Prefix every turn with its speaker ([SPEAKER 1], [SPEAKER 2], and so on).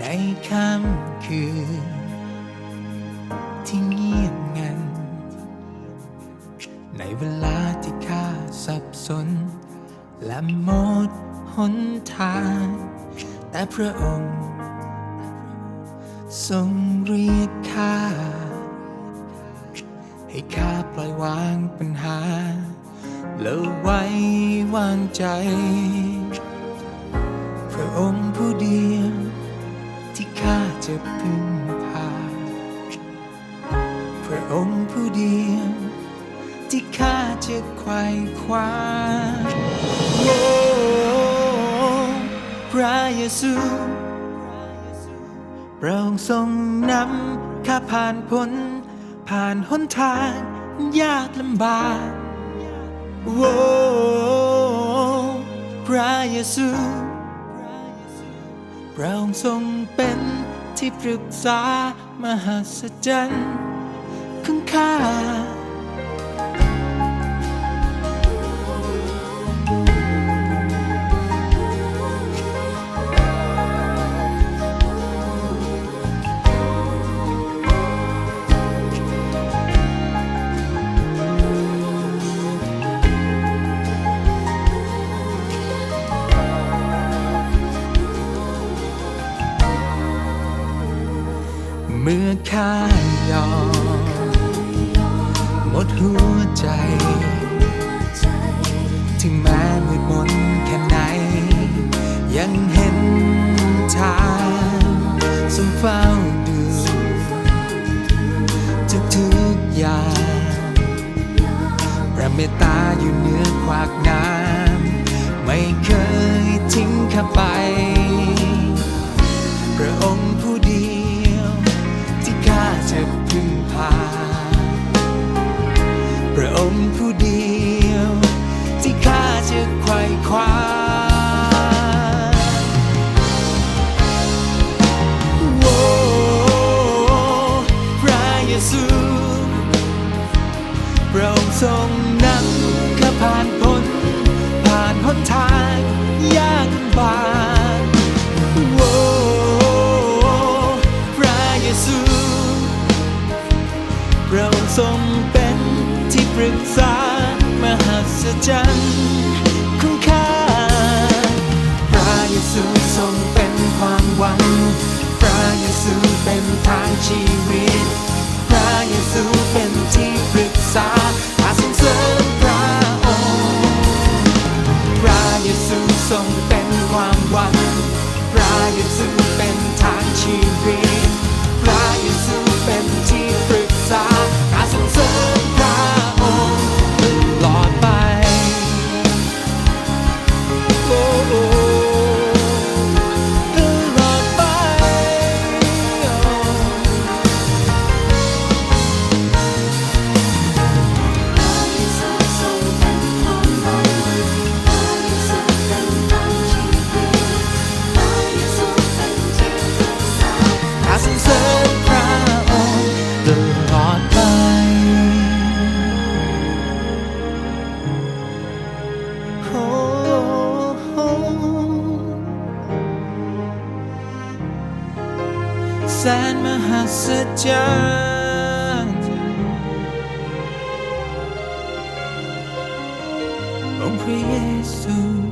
[SPEAKER 1] ในค่ำคืน ที่เงียบงัน ในเวลาที่ข้าสับสน และหมดหนทาง แต่พระองค์ ทรงเรียกข้า ให้ข้าปล่อยวางปัญหา และไว้วางใจ พระองค์ผู้เดีย จะพึ่งพา พระองค์ผู้เดียวที่ข้าจะไขว่คว้าโอ้พระเยซูพระองค์ทรงนำข้าผ่านพ้นผ่านหนทางยากลำบากโอ้พระเยซูพระองค์ทรงเป็น ที่ปรึกษามหัศจรรย์ของข้า เมื่อข้ายอมหมดหัวใจ ถึงแม้มืดมนแค่ไหน ยังเห็นทางสมเฝ้าดูทุกทุกอย่างพระเมตตาอยู่เหนือขวากน้ำไม่เคยทิ้งข้าไป ผู้เดียว ที่ข้าจะไขว่คว้าโอ้พระเยซูพระองค์ทรงนำข้าผ่านพ้นผ่านหนทางยากลำบากโอ้พระเยซูพระองค์ทรงเป็น รึกษามหัศจรรย์คุ้มค่าพระเยซูทรง
[SPEAKER 2] เป็นความหวัง พระเยซูเป็นทางชีวิต
[SPEAKER 1] นมหัศจรรย์องค์พระเยซูพระเยซู